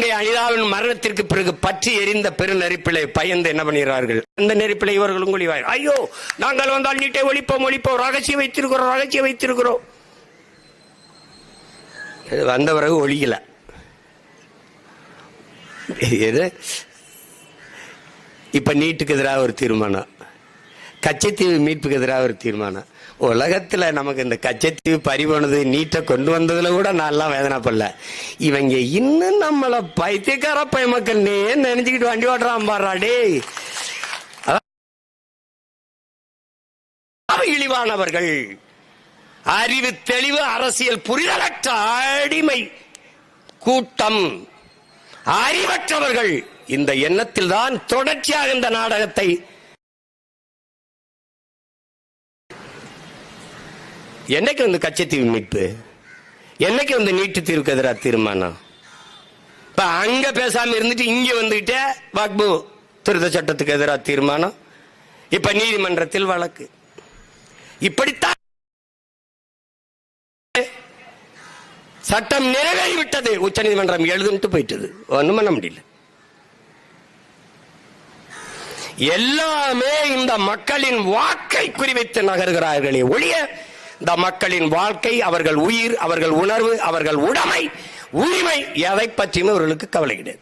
இங்கே அனிதாவின் மரணத்திற்கு பிறகு பற்றி எரிந்த பெரு நெருப்பிலை பயந்து என்ன பண்ணுகிறார்கள்? அந்த நெருப்பிலை இவர்களும் ஒளிவாய் ஐயோ நாங்கள் வந்தால் நீட்டை ஒழிப்போம் ஒழிப்போம். ரகசியம் வைத்திருக்கிறோம் ரகசியம் வைத்திருக்கிறோம். வந்த பிறகு ஒழிக்கல. எது? இப்ப நீட்டுக்கு எதிராக ஒரு தீர்மானம். கச்சத்தீவு மீட்புக்கு எதிராக ஒரு தீர்மானம். உலகத்துல நமக்கு இந்த கச்சத்தீவு பறிபோனது நீட்டை கொண்டு வந்ததுல கூட நல்லா வேதனைப்படல. இவங்க இன்னும் நம்மளை பைத்தியக்கார பய மக்கள் நீ நினைச்சுக்கிட்டு வண்டி ஓட்டுறான் பாடுறாடே இழிவானவர்கள். அறிவு தெளிவு அரசியல் புரிதலற்ற அடிமை. கூட்டம். அறிவற்றவர்கள். இந்த எண்ணத்தில் தான் தொடர்ச்சியாக இந்த நாடகத்தை என்னைக்கு வந்து கச்சத்தீவு மீட்பு? என்னைக்கு வந்து நீட்டு தீர்வுக்கு எதிராக தீர்மானம்? இப்ப அங்க பேசாம இருந்துட்டு இங்க வந்துகிட்டே வக்பு திருத்த சட்டத்துக்கு எதிராக தீர்மானம்? இப்ப நீதிமன்றத்தில் வழக்கு. இப்படித்தான் சட்டம் நிறைவேறிவிட்டது. உச்ச நீதிமன்றம் எழுதுன்ட்டு போயிட்டது. ஒன்றும் பண்ண முடியல. எல்லாமே இந்த மக்களின் வாக்கை குறிவைத்து நகர்கிறார்களே ஒழிய இந்த மக்களின் வாழ்க்கை அவர்கள் உயிர் அவர்கள் உணர்வு அவர்கள் உடைமை உரிமை எதை பற்றியும் அவர்களுக்கு கவலை கிடையாது